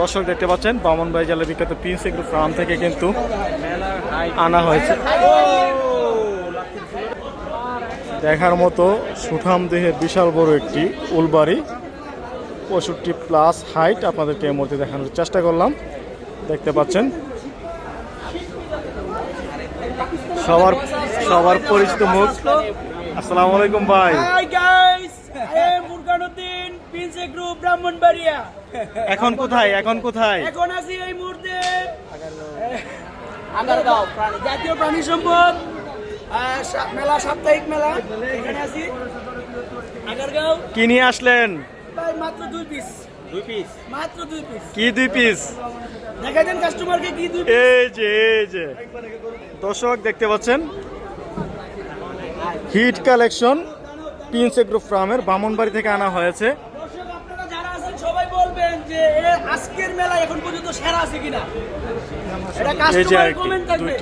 দর্শক দেখতে পাচ্ছেন বামনবাড়ি জেলার বিখ্যাত প্রিন্স এগ্রো ফার্ম থেকে কিন্তু আনা হয়েছে। দেখার মতো সুঠাম দেহের বিশাল বড় একটি উলবাড়ি, পঁয়ষট্টি প্লাস হাইট আপনাদেরকে এই মুহূর্তে দেখানোর চেষ্টা করলাম। দেখতে পাচ্ছেন, সবার সবার পরিচিত মুখ। আসসালামু আলাইকুম ভাই। Pinse Group, Brahmanbaria. এখন কোথায়? এখন কোথায়? এখন আছি এই মুহূর্তে আগারগাঁও প্রাণী জাতীয় প্রাণী সম্পদ মেলা সাপ্তাহিক মেলা এখানে আছি। আগারগাঁও। কি নিয়ে আসলেন? ভাই মাত্র দুই পিস দুই পিস মাত্র দুই পিস কি দুই পিস দেখাই দেন কাস্টমারকে কি দুই? এই যে এই যে। দর্শক দেখতে পাচ্ছেন? হিট কালেকশন প্রিন্স এগ্রো ফার্মের বামনবাড়ি থেকে আনা হয়েছে। মেলা এখন পর্যন্ত সেরা আছে কিনা? এটা কাস্টমার কমেন্ট থাকবে।